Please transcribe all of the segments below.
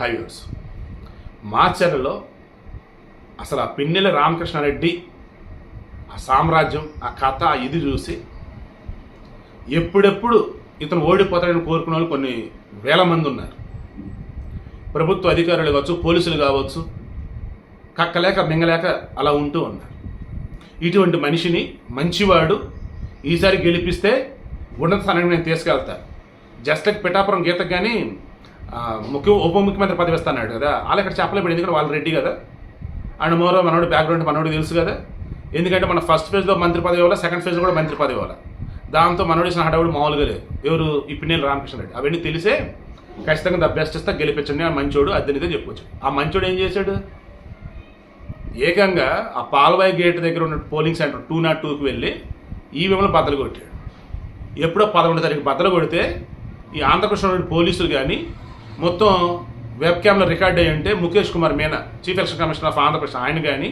Highways. మాచర్లలో అసలు ఆ పిన్నెల రామకృష్ణారెడ్డి ఆ సామ్రాజ్యం ఆ కథ ఇది చూసి ఎప్పుడెప్పుడు ఇతను ఓడిపోతాడని కోరుకునే వాళ్ళు కొన్ని వేల మంది ఉన్నారు. ప్రభుత్వ అధికారులు కావచ్చు పోలీసులు కావచ్చు కక్కలేక మింగలేక అలా ఉంటూ ఉన్నారు. ఇటువంటి మనిషిని మంచివాడు ఈసారి గెలిపిస్తే ఉన్నత స్థానానికి నేను తీసుకెళ్తాను జస్ట్ లైక్ పిఠాపురం గీతకు కానీ ముఖ్య ఉప ముఖ్యమంత్రి పదవి ఇస్తాడు కదా. వాళ్ళు ఇక్కడ చెప్పలేదు ఎందుకంటే వాళ్ళు రెడ్డి కదా. అండ్ మోరో మనోడి బ్యాక్గ్రౌండ్ మనోడు తెలుసు కదా. ఎందుకంటే మన ఫస్ట్ ఫేజ్లో మంత్రి పదవి ఇవ్వాలి సెకండ్ ఫేజ్లో కూడా మంత్రి పదవి ఇవ్వాలి. దాంతో మనోడి హడావుడు మామూలుగా లేదు. ఎవరు? ఈ రామకృష్ణ రెడ్డి. అవన్నీ తెలిసే ఖచ్చితంగా ద బెస్ట్ ఇస్తా గెలిపించండి ఆ మంచోడు అద్దెనిదే చెప్పుకోవచ్చు ఆ మంచోడు ఏం చేశాడు? ఏకంగా ఆ పాల్వాయి గేట్ దగ్గర ఉన్న పోలింగ్ సెంటర్ టూ నాట్ టూకి వెళ్ళి ఈవీఎంలో బద్దలు కొట్టాడు. ఎప్పుడో పదకొండు తారీఖు బద్దలు కొడితే ఈ ఆంధ్రప్రదేశ్లో పోలీసులు కానీ మొత్తం వెబ్ క్యామ్లో రికార్డ్ అయ్యి ఉంటే Mukesh Kumar Meena chief election commissioner of Andhra Pradesh ఆయన కానీ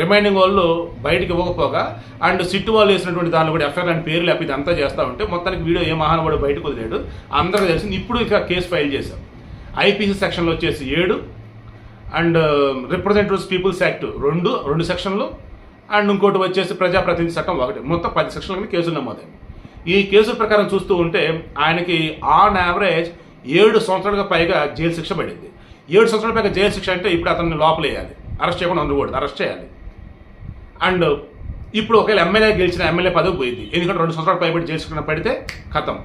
రిమైండింగ్ వాళ్ళు బయటికి ఇవ్వకపోగా అండ్ సిట్టు వాళ్ళు వేసినటువంటి దానిలో కూడా ఎఫ్ఐఆర్ అని పేర్లు లేకపోతే అంతా చేస్తూ ఉంటే మొత్తానికి వీడియో ఏ మహానుభావుడు బయటకు వదిలేడు. అందరికీ తెలిసింది ఇప్పుడు ఇక కేసు ఫైల్ చేశాం. ఐపీసీ సెక్షన్లో వచ్చేసి ఏడు అండ్ రిప్రజెంటేటివ్స్ పీపుల్స్ యాక్ట్ రెండు రెండు సెక్షన్లు అండ్ ఇంకోటి వచ్చేసి ప్రజాప్రతినిధి చట్టం ఒకటి. మొత్తం పది సెక్షన్ల మీద కేసులు నమోదైంది ఈ కేసుల ప్రకారం చూస్తూ ఉంటే ఆయనకి ఆన్ యావరేజ్ ఏడు సంవత్సరాలుగా పైగా జైలు శిక్ష పడింది. ఏడు సంవత్సరాల పైగా జైలు శిక్ష అంటే ఇప్పుడు అతన్ని లోపలేయాలి. అరెస్ట్ చేయకుండా ఉండకూడదు. అరెస్ట్ చేయాలి. అండ్ ఇప్పుడు ఒకవేళ ఎమ్మెల్యే గెలిచిన ఎమ్మెల్యే పదవి పోయింది. ఎందుకంటే రెండు సంవత్సరాలు పైబడి జైలు పడితే ఖతం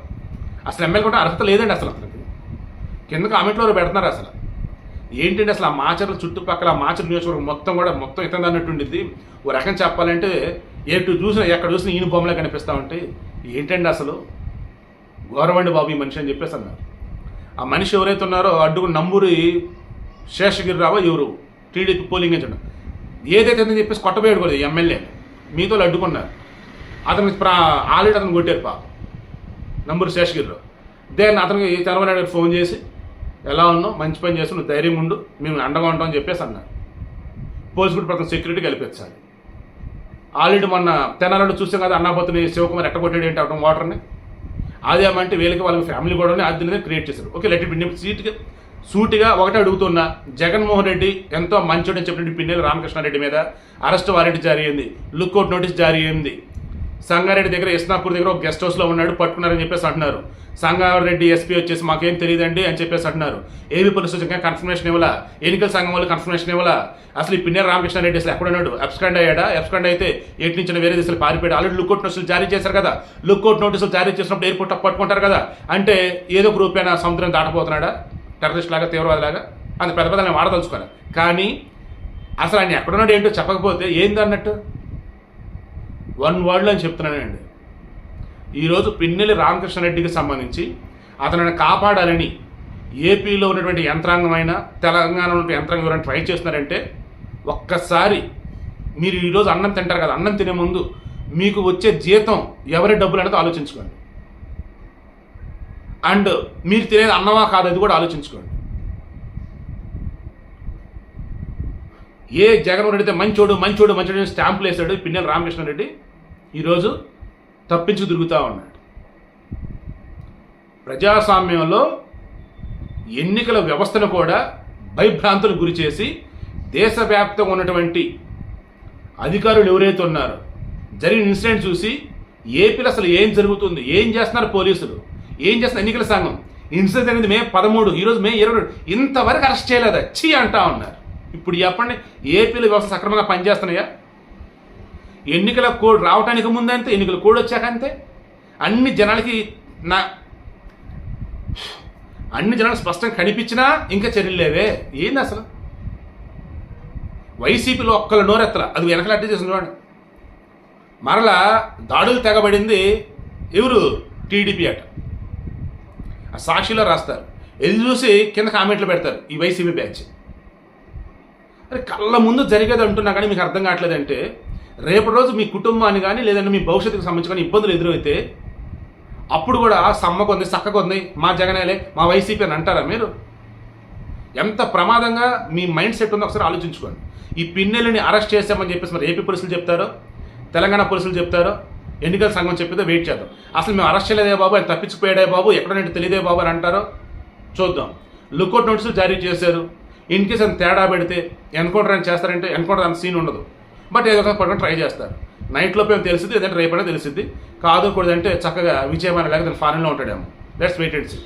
అసలు ఎమ్మెల్యే కూడా అర్హత లేదండి అసలు అతనికి. కింద కామెంట్లో పెడుతున్నారు అసలు? ఏంటంటే అసలు ఆ మాచర్ల చుట్టుపక్కల ఆ మాచర్ నియోజకవర్గం మొత్తం కూడా మొత్తం ఇతను అన్నట్టుండిద్ది ఓ రకం చెప్పాలంటే ఎటు చూసినా ఎక్కడ చూసినా ఈయన బొమ్మలే కనిపిస్తూ ఉంటాయి. ఏంటండి అసలు? గౌరవండి బాబు ఈ మనిషి అని చెప్పేసి అన్నారు. ఆ మనిషి ఎవరైతే ఉన్నారో అడ్డుకు నంబూరి శేషగిరిరావు ఎవరు? TDP polling agent. ఏదైతే అని చెప్పేసి కొట్టబోయాడు కూడా ఎమ్మెల్యే. మీతో అడ్డుకున్నారు. అతనికి ప్రా ఆల్రెడీ అతను కొట్టారు పాప. నంబూరి శేషగిరిరావు. దేన్ని అతనికి చంద్రబాబు నాయుడు ఫోన్ చేసి ఎలా ఉన్నావు? మంచి పని చేస్తూ నువ్వు ధైర్యం ఉండు. మేము అండగా ఉంటామని చెప్పేసి అన్నారు. పోలీసు కూడా ప్రతి సెక్యూరిటీ కల్పించాలి. ఆల్రెడీ మొన్న తెనాలలో చూసాం కదా అన్నాపోతుని శివకుమార్ ఎట్టగొట్టాడు ఏంటి అవడం వాటర్ని? అదేమంటే వీళ్ళకి వాళ్ళకి ఫ్యామిలీ కూడా అద్దెని క్రియేట్ చేశారు. ఓకే లెట్ ఇట్ సీట్గా సూటిగా ఒకటే అడుగుతున్నా జగన్మోహన్ రెడ్డి ఎంతో మంచోడని చెప్పినట్టు పిన్నెల రామకృష్ణారెడ్డి మీద అరెస్ట్ వారెంట్ జారీ అయింది. లుక్అవుట్ నోటీస్ జారీ అయింది. సంగారెడ్డి దగ్గర ఇస్నాపూర్ దగ్గర ఒక గెస్ట్ హౌస్లో ఉన్నాడు పట్టుకున్నారని చెప్పేసి అంటున్నారు. సంగారెడ్డి ఎస్పీ వచ్చేసి మాకేం తెలియదండి అని చెప్పేసి అంటున్నారు. ఏబీ పోలీసు వచ్చి కన్ఫర్మేషన్ ఇవ్వాలా? ఎన్నికల సంఘం వాళ్ళు కన్ఫర్మేషన్ ఇవ్వాలా? అసలు ఈ పిన్నెల రామకృష్ణారెడ్డి అసలు ఎక్కడున్నాడు ఉన్నాడు? అయ్యాడా? అబ్స్కాండ్ అయితే ఎటు నుంచి వేరే దిశలు పారిపోయాడు. ఆల్రెడీ లుక్అవుట్ నోటీసులు జారీ చేశారు కదా. లుక్అవుట్ నోటీసులు జారీ చేసినప్పుడు ఎయిర్పోర్ట్ పట్టుకుంటారు కదా. అంటే ఏదో ఒక అయినా సముద్రం దాటపోతున్నాడా టెర్రరిస్ట్ లాగా తీవ్రవాదిలాగా? అంత పెద్ద పెద్ద వాడదలుచుకోవాలి కానీ అసలు ఆయన ఎక్కడున్నాడు ఏంటో చెప్పకపోతే ఏంది అన్నట్టు వన్ వర్డ్లో అని చెప్తున్నానండి. ఈరోజు పిన్నెల్లి రామకృష్ణారెడ్డికి సంబంధించి అతనిని కాపాడాలని ఏపీలో ఉన్నటువంటి యంత్రాంగమైన తెలంగాణలో ఉన్న యంత్రాంగం ఎవరైనా ట్రై చేస్తున్నారంటే ఒక్కసారి మీరు ఈరోజు అన్నం తింటారు కదా అన్నం తినే ముందు మీకు వచ్చే జీతం ఎవరి డబ్బులు అనేది ఆలోచించుకోండి. అండ్ మీరు తినేది అన్నమా కాదు అది కూడా ఆలోచించుకోండి. ఏ జగన్మోహన్ రెడ్డి అయితే మంచోడు మంచోడు మంచోడు స్టాంపులు వేసాడు పిన్నెల రామకృష్ణారెడ్డి ఈరోజు తప్పించి తిరుగుతూ ఉన్నాడు. ప్రజాస్వామ్యంలో ఎన్నికల వ్యవస్థను కూడా భయభ్రాంతులకు గురి చేసి దేశవ్యాప్తంగా ఉన్నటువంటి అధికారులు ఎవరైతే ఉన్నారో జరిగిన ఇన్సిడెంట్ చూసి ఏపీలో అసలు ఏం జరుగుతుంది ఏం చేస్తున్నారు పోలీసులు ఏం చేస్తున్నారు ఎన్నికల సంఘం ఇన్సిడెంట్ అనేది మే పదమూడు ఈరోజు మే ఇరవై ఇంతవరకు అరెస్ట్ చేయలేదా? చీ అంటా ఉన్నారు. ఇప్పుడు చెప్పండి ఏపీలో వ్యవస్థ సక్రమంగా పనిచేస్తున్నాయా? ఎన్నికల కోడ్ రావడానికి ముందు అంతే ఎన్నికల కోడ్ వచ్చాక అంతే. అన్ని జనాలకి నా అన్ని జనాలు స్పష్టంగా కనిపించినా ఇంకా చర్యలు లేవే. ఏంది అసలు? వైసీపీలో ఒక్కళ్ళు నోరెత్తల. అది వెనకలు అడ్డు చేసిన చూడండి. మరలా దాడులు తెగబడింది ఎవరు? టీడీపీ అట. ఆ సాక్షిలో రాస్తారు. ఇది చూసి కింద కామెంట్లు పెడతారు ఈ వైసీపీ బ్యాచ్. అరే కళ్ళ ముందు జరిగేది అంటున్నా కానీ మీకు అర్థం కావట్లేదంటే రేపటి రోజు మీ కుటుంబాన్ని కానీ లేదంటే మీ భవిష్యత్తుకు సంబంధించి కానీ ఇబ్బందులు ఎదురైతే అప్పుడు కూడా సమ్మ కొంది సక్క కొంది మా జగనేలే మా వైసీపీ అని అంటారా మీరు? ఎంత ప్రమాదంగా మీ మైండ్ సెట్ ఉందో ఒకసారి ఆలోచించుకోండి. ఈ పిన్నెల్ని అరెస్ట్ చేశామని చెప్పేసి మరి ఏపీ పోలీసులు చెప్తారో? తెలంగాణ పోలీసులు చెప్తారో? ఎన్నికల సంఘం చెప్పేదో వెయిట్ చేద్దాం. అసలు మేము అరెస్ట్ చేయలేదే బాబు ఆయన తప్పించిపోయాడే బాబు ఎక్కడనంటే తెలియదే బాబు అని అంటారో? చూద్దాం. లుకౌట్ నోటీసులు జారీ చేశారు. ఇన్ కేస్ అని తేడా పెడితే ఎన్కౌంటర్ అని చేస్తారంటే ఎన్కౌంటర్ అంత సీన్ ఉండదు. బట్ ఏదో ఒక పడుకొని ట్రై చేస్తారు. నైట్లోపే తెలిసింది ఏదంటే రేపైనా తెలిసింది కాదు కూడా అంటే చక్కగా విజయమైన లేకపోతే ఫారెన్లో ఉంటాడేమో. Let's wait and see